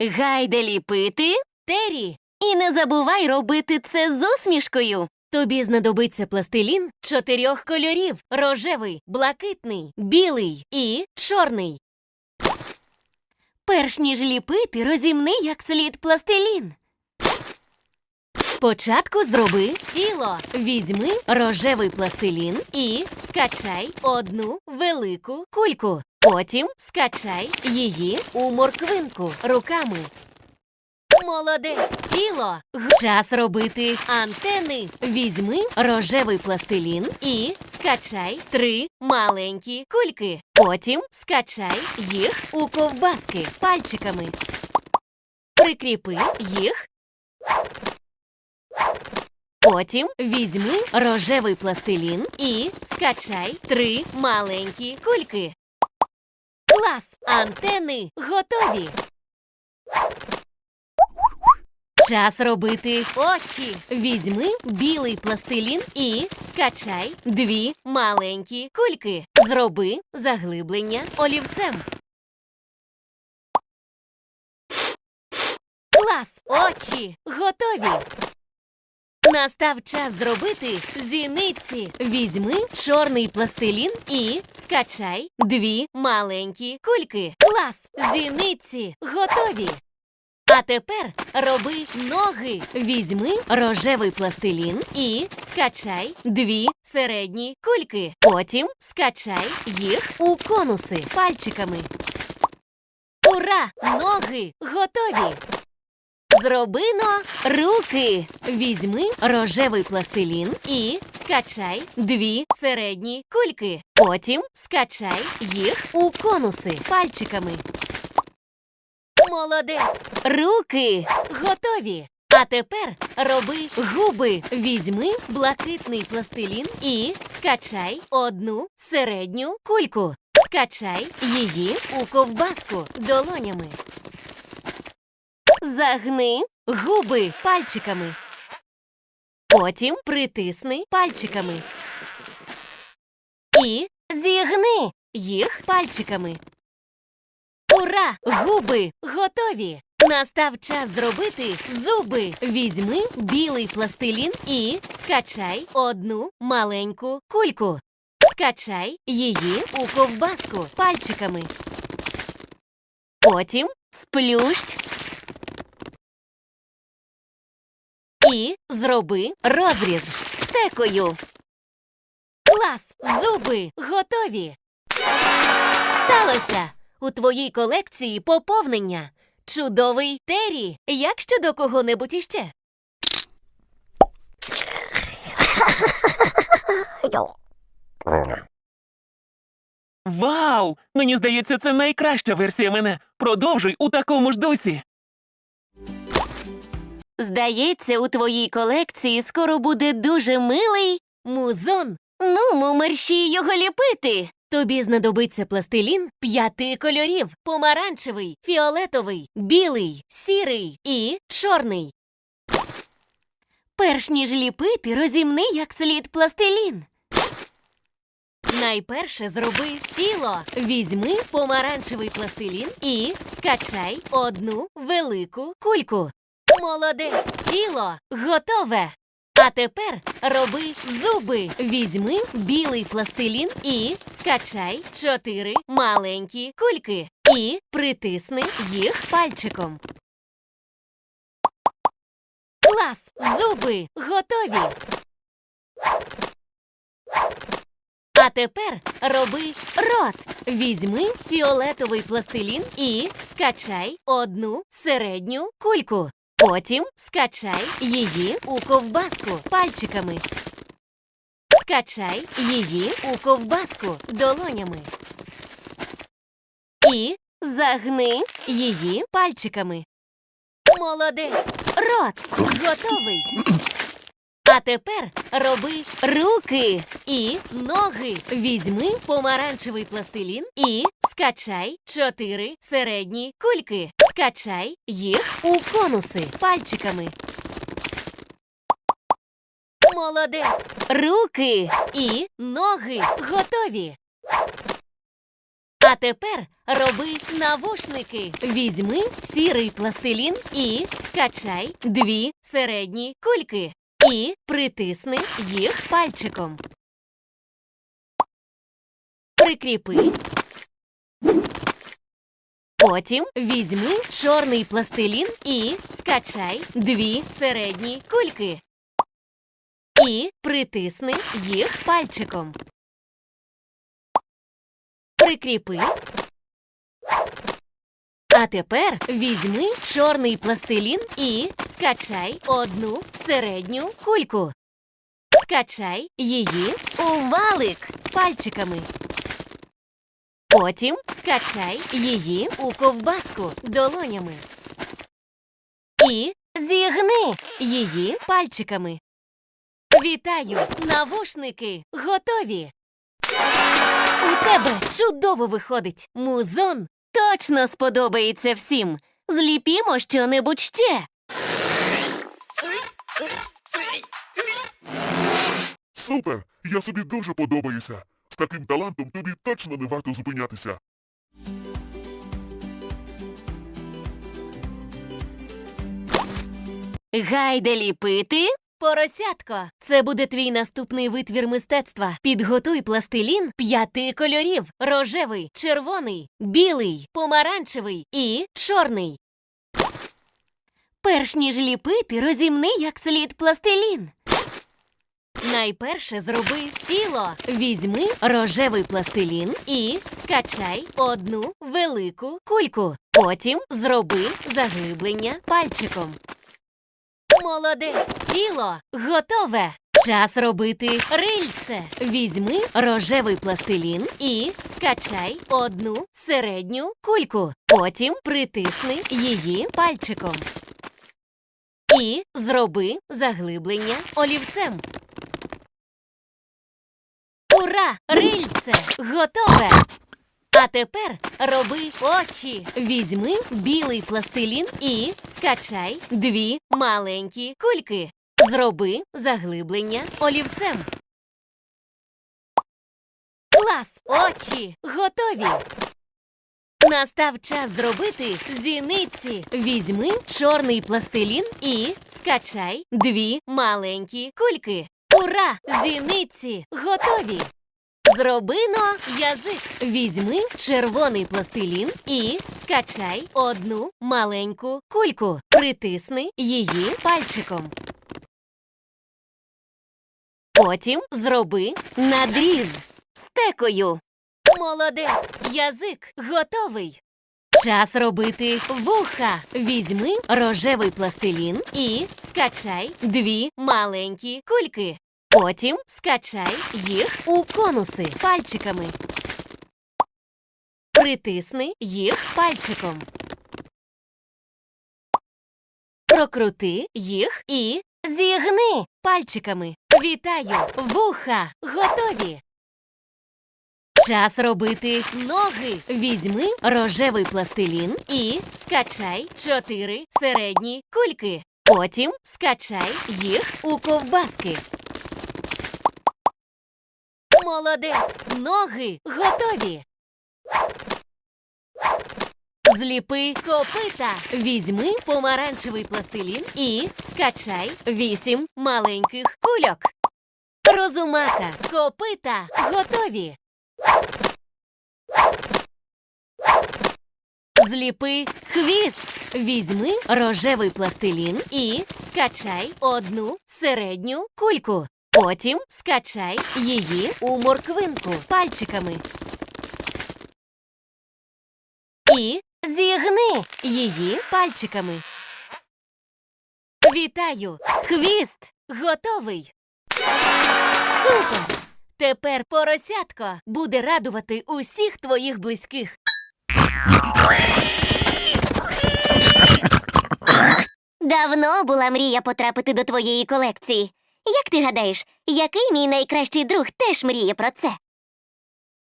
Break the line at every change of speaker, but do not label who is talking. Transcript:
Гайде ліпити, Тері. І не забувай робити це з усмішкою. Тобі знадобиться пластилін чотирьох кольорів: рожевий, блакитний, білий і чорний. Перш ніж ліпити, розімни як слід пластилін. Спочатку зроби тіло. Візьми рожевий пластилін і скачай одну велику кульку. Потім скачай її у морквинку руками. Молодець, тіло. Час робити антени. Візьми рожевий пластилін і скачай три маленькі кульки. Потім скачай їх у ковбаски пальчиками. Прикріпи їх. Потім візьми рожевий пластилін і скачай три маленькі кульки. Клас! Антени готові. Час робити очі. Візьми білий пластилін і скачай дві маленькі кульки. Зроби заглиблення олівцем. Клас! Очі готові. Настав час зробити зіниці. Візьми чорний пластилін і скачай дві маленькі кульки. Клас! Зіниці готові. А тепер роби ноги. Візьми рожевий пластилін і скачай дві середні кульки. Потім скачай їх у конуси пальчиками. Ура! Ноги готові! Зробино руки. Візьми рожевий пластилін і скачай дві середні кульки. Потім скачай їх у конуси пальчиками. Молодець! Руки готові. А тепер роби губи. Візьми блакитний пластилін і скачай одну середню кульку. Скачай її у ковбаску долонями. Загни губи пальчиками. Потім притисни пальчиками. І зігни їх пальчиками. Ура! Губи готові! Настав час зробити зуби. Візьми білий пластилін і скачай одну маленьку кульку. Скачай її у ковбаску пальчиками. Потім сплющ і зроби розріз стекою. Клас! Зуби готові! Сталося! У твоїй колекції поповнення. Чудовий Террі! Як щодо кого-небудь іще?
Вау! Мені здається, це найкраща версія мене. Продовжуй у такому ж дусі.
Здається, у твоїй колекції скоро буде дуже милий музон. Ну, мерщій його ліпити. Тобі знадобиться пластилін п'яти кольорів: помаранчевий, фіолетовий, білий, сірий і чорний. Перш ніж ліпити, розімни як слід пластилін. Найперше зроби тіло. Візьми помаранчевий пластилін і скачай одну велику кульку. Молодець, тіло готове. А тепер роби зуби. Візьми білий пластилін і скачай чотири маленькі кульки. І притисни їх пальчиком. Клас! Зуби готові. А тепер роби рот. Візьми фіолетовий пластилін і скачай одну середню кульку. Потім скачай її у ковбаску пальчиками. Скачай її у ковбаску долонями. І загни її пальчиками. Молодець! Рот готовий. А тепер роби руки і ноги. Візьми помаранчевий пластилін і скачай чотири середні кульки. Скачай їх у конуси пальчиками. Молодець! Руки і ноги готові. А тепер роби навушники. Візьми сірий пластилін і скачай дві середні кульки. І притисни їх пальчиком. Прикріпи. Потім візьми чорний пластилін і скачай дві середні кульки. І притисни їх пальчиком. Прикріпи. А тепер візьми чорний пластилін і скачай одну середню кульку. Скачай її у валик пальчиками. Потім скачай її у ковбаску долонями. І зігни її пальчиками. Вітаю! Навушники готові! У тебе чудово виходить. Музон точно сподобається всім. Зліпімо щонебудь ще.
Супер! Я собі дуже подобаюся. Таким талантом тобі точно не варто зупинятися.
Гайде ліпити. Поросятко, це буде твій наступний витвір мистецтва. Підготуй пластилін п'яти кольорів: рожевий, червоний, білий, помаранчевий і чорний. Перш ніж ліпити, розімни як слід пластилін. Найперше зроби тіло. Візьми рожевий пластилін і скачай одну велику кульку. Потім зроби заглиблення пальчиком. Молодець, тіло готове. Час робити рильце. Візьми рожевий пластилін і скачай одну середню кульку. Потім притисни її пальчиком. І зроби заглиблення олівцем. Ура! Рильце! Готове! А тепер роби очі. Візьми білий пластилін і скачай дві маленькі кульки. Зроби заглиблення олівцем. Клас! Очі готові. Настав час зробити зіниці. Візьми чорний пластилін і скачай дві маленькі кульки. Ура! Зіниці готові. Зробино язик. Візьми червоний пластилін і скачай одну маленьку кульку. Притисни її пальчиком. Потім зроби надріз стекою. Молодець! Язик готовий. Час робити вуха. Візьми рожевий пластилін і скачай дві маленькі кульки. Потім скачай їх у конуси пальчиками. Притисни їх пальчиком. Прокрути їх і зігни пальчиками. Вітаю! Вуха готові! Час робити ноги. Візьми рожевий пластилін і скачай чотири середні кульки. Потім скачай їх у ковбаски. Молодець! Ноги готові. Зліпи копита. Візьми помаранчевий пластилін і скачай вісім маленьких кульок. Розумака, копита готові. Зліпи хвіст. Візьми рожевий пластилін і скачай одну середню кульку. Потім скачай її у морквинку пальчиками. І зігни її пальчиками. Вітаю! Хвіст готовий. Супер! Тепер поросятко буде радувати усіх твоїх близьких.
Давно була мрія потрапити до твоєї колекції. Як ти гадаєш, який мій найкращий друг теж мріє про це?